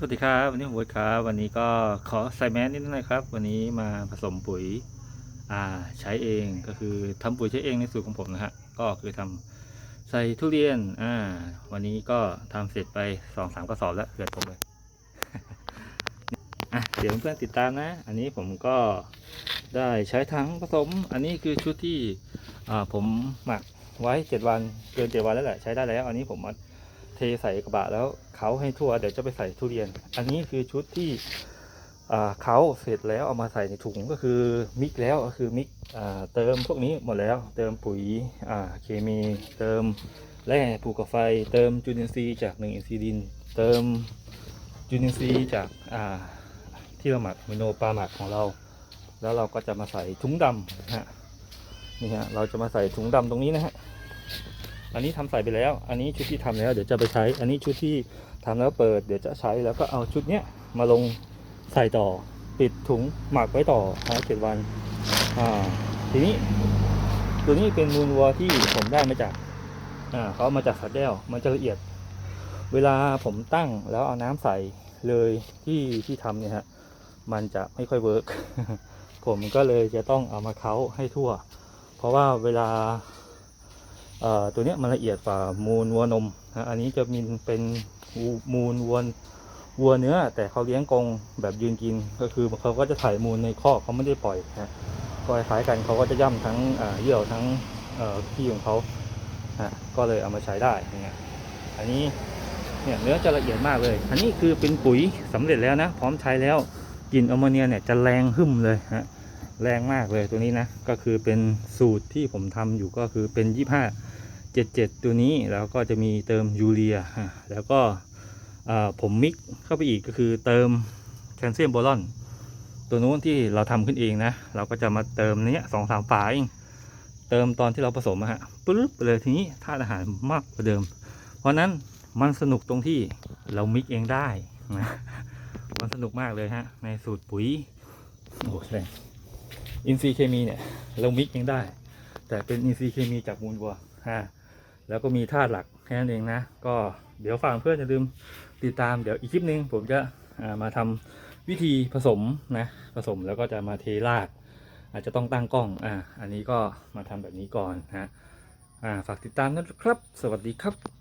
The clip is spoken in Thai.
สวัสดีครับ วันนี้ผมโบ๊ทครับ วันนี้ก็ขอใส่แมสนิดหน่อยครับ วันนี้มาผสมปุ๋ยอ่าใช้เองก็คือทำปุ๋ยใช้เองในสูตรของผมนะฮะก็คือทำใส่ทุเรียนอ่าวันนี้ก็ทำเสร็จไปสองสามกระสอบแล้วเกือบผมเลยอะเดี๋ยวเพื่อนติดตามนะ อันนี้ผมก็ได้ใช้ทั้งผสม อันนี้คือชุดที่อ่าผมหมักไว้เจ็ดวันเกินเจ็ดวันแล้วแหละใช้ได้แล้ว อันนี้ผมมา เทใส่กระบะแล้วเขาให้ทั่วเดี๋ยวจะไปใส่ทุเรียน อันนี้คือชุดที่เขาเสร็จแล้วเอามาใส่ในถุงก็คือมิกแล้วก็คือมิกเติมพวกนี้หมดแล้ว เติมปุ๋ยเคมีเติมแร่ปลูกกับไฟ เติมจุลินทรีย์จากหนึ่งอินทรีย์ดิน เติมจุลินทรีย์จากาที่เราหมักเมโนปลาหมักของเรา แล้วเราก็จะมาใส่ถุงดำนะฮะนี่ฮะเราจะมาใส่ถุงดำตรงนี้นะฮะ อันนี้ทำใส่ไปแล้ว อันนี้ชุดที่ทำแล้วเดี๋ยวจะไปใช้ อันนี้ชุดที่ทำแล้วเปิด เดี๋ยวจะใช้แล้วก็เอาชุดเนี้ยมาลงใส่ต่อ ปิดถุงหมักไว้ต่อห้เจ็ดวัน อ่า ทีนี้ ตัวนี้เป็นมูลวัวที่ผมได้มาจาก อ่าเขามาจากสัตว์แก้วมันจะละเอียด เวลาผมตั้งแล้วเอาน้ำใส่เลยที่ที่ทำเนี่ยฮะ มันจะไม่ค่อยเวิร์กผมก็เลยจะต้องเอามาเค้าให้ทั่ว เพราะว่าเวลา ตัวนี้มันละเอียดกว่ามูลวัวนมนะอันนี้จะมีเป็นมูลวัววัวเนื้อ แต่เขาเลี้ยงกรงแบบยืนกินก็คือเขาก็จะถ่ายมูลในคอกเขาไม่ได้ปล่อยนะก็คล้ายกันเขาก็จะย่ำทั้งเยี่ยวทั้งขี้ของเขาฮะก็เลยเอามาใช้ได้เนี่ยอันนี้เนี่ยเนื้อจะละเอียดมากเลย อันนี้คือเป็นปุ๋ยสำเร็จแล้วนะ พร้อมใช้แล้วกลิ่นอโมเนียเนี่ยจะแรงหึ่มเลยฮะแรงมากเลยตัวนี้นะ ก็คือเป็นสูตรที่ผมทำอยู่ก็คือเป็น25 77 ตัวนี้แล้วก็จะมีเติมยูเรียอะแล้วก็ผมมิกเข้าไปอีกก็คือเติมแคลเซียมโบรอน ตัวนู้นที่เราทำขึ้นเองนะ เราก็จะมาเติมเนี้ยสองสามฝาเองเติมตอนที่เราผสมฮะปึ๊บเลยทีนี้ธาตุอาหารมากกว่าเดิม เพราะนั้นมันสนุกตรงที่เรามิกเองได้นะมันสนุกมากเลยฮะ ในสูตรปุ๋ยโอ้โหแรงอินทรีย์เคมีเนี่ย เรามิกยังได้ แต่เป็นอินทรีย์เคมีจากมูลวัวฮะ แล้วก็มีธาตุหลักแค่นั้นเองนะ ก็เดี๋ยวฝากเพื่อนอย่าลืมติดตามเดี๋ยวอีกคลิปหนึงผมจะามาทำวิธีผสมนะผสมแล้วก็จะมาเทราดอาจจะต้องตั้งกล้องอ่าอันนี้ก็มาทำแบบนี้ก่อนนะอ่าฝากติดตามนะครับ สวัสดีครับ